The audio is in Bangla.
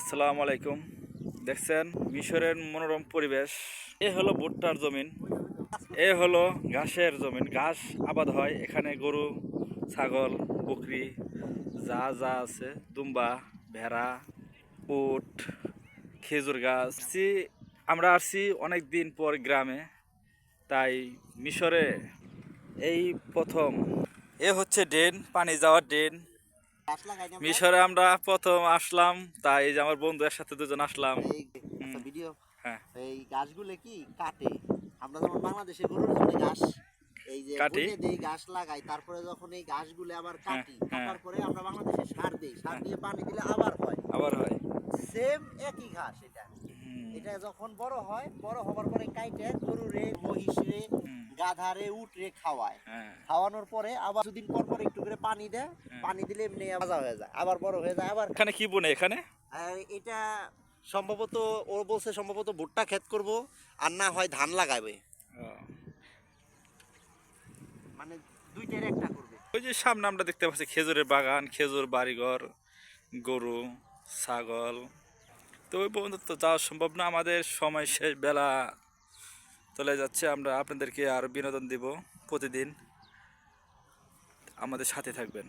আসসালামু আলাইকুম। দেখছেন মিশরের মনোরম পরিবেশ। এ হলো ভুট্টার জমিন। এ হলো ঘাসের জমিন। ঘাস আবাদ হয় এখানে গরু, ছাগল, বকরি, যা যা আছে। দুম্বা, ভেড়া, উট, খেজুর গাছ। আমরা আসছি অনেক দিন পর গ্রামে। তাই মিশরে এই প্রথম। এ হচ্ছে ড্রেন, পানি যাওয়ার ড্রেন গাছ লাগাই না আমরা? মিশরে আমরা প্রথম আসলাম তাই এই যে আমার বন্ধু একসাথে দুজন আসলাম। ভিডিও হ্যাঁ। এই গাছগুলো কি? কাটে। আমরা যেমন বাংলাদেশে গরুর জন্য ঘাস এই যে কাটি। বুনে দেই ঘাস লাগাই তারপরে যখন এই ঘাসগুলো আবার কাটি হ্যাঁ। কাটার পরে আমরা বাংলাদেশে সার দেই। সার দিয়ে পানি দিলে আবার হয়। আবার হয়। সেম একই ঘাস এটা। এটা যখন বড় হয় বড় হবার পরে কাইটে গরুরে মহিষরে হুম, গাধারে উটরে খাওয়ায়। হ্যাঁ। খাওয়ানোর পরে আবার দুদিন পর পর একটু করে পানি দেয়। হ্যাঁ। পানি দিলে এমনি ভাজা হয়ে যায় আবার বড় হয়ে যায় আবার এখানে কি বনে এখানে? আর এটা সম্ভবত ও বলছে সম্ভবত ভুট্টা ক্ষেত করব আর না হয় ধান লাগাবে। মানে দুইটার একটা করবে। ওই যে সামনে আমরা দেখতে পাচ্ছি খেজুরের বাগান খেজুর বাড়িঘর গরু ছাগল। তো ওই পর্যন্ত তো যাওয়া সম্ভব না আমাদের সময় শেষ বেলা। চলে যাচ্ছে আমরা আপনাদেরকে আর বিনোদন দিব প্রতিদিন। আমাদের সাথে থাকবেন।